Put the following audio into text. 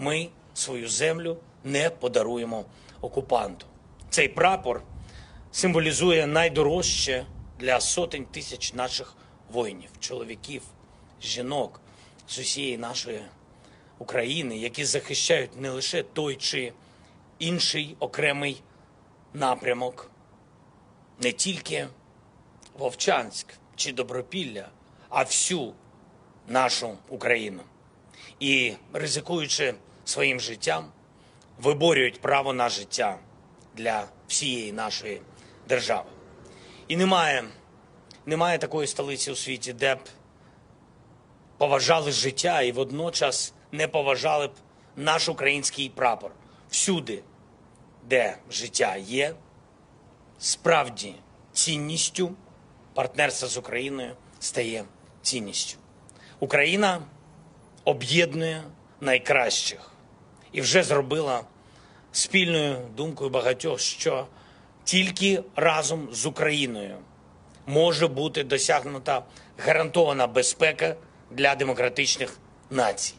ми свою землю не подаруємо окупанту. Цей прапор символізує найдорожче для сотень тисяч наших воїнів, чоловіків, жінок з усієї нашої України, які захищають не лише той чи інший окремий напрямок, не тільки Вовчанськ чи Добропілля, а всю нашу Україну. І ризикуючи своїм життям, виборюють право на життя для всієї нашої держави. І немає, немає такої столиці у світі, де б поважали життя і водночас не поважали б наш український прапор всюди, де життя є, справді цінністю партнерство з Україною стає цінністю. Україна об'єднує найкращих і вже зробила спільною думкою багатьох, що тільки разом з Україною може бути досягнута гарантована безпека для демократичних націй.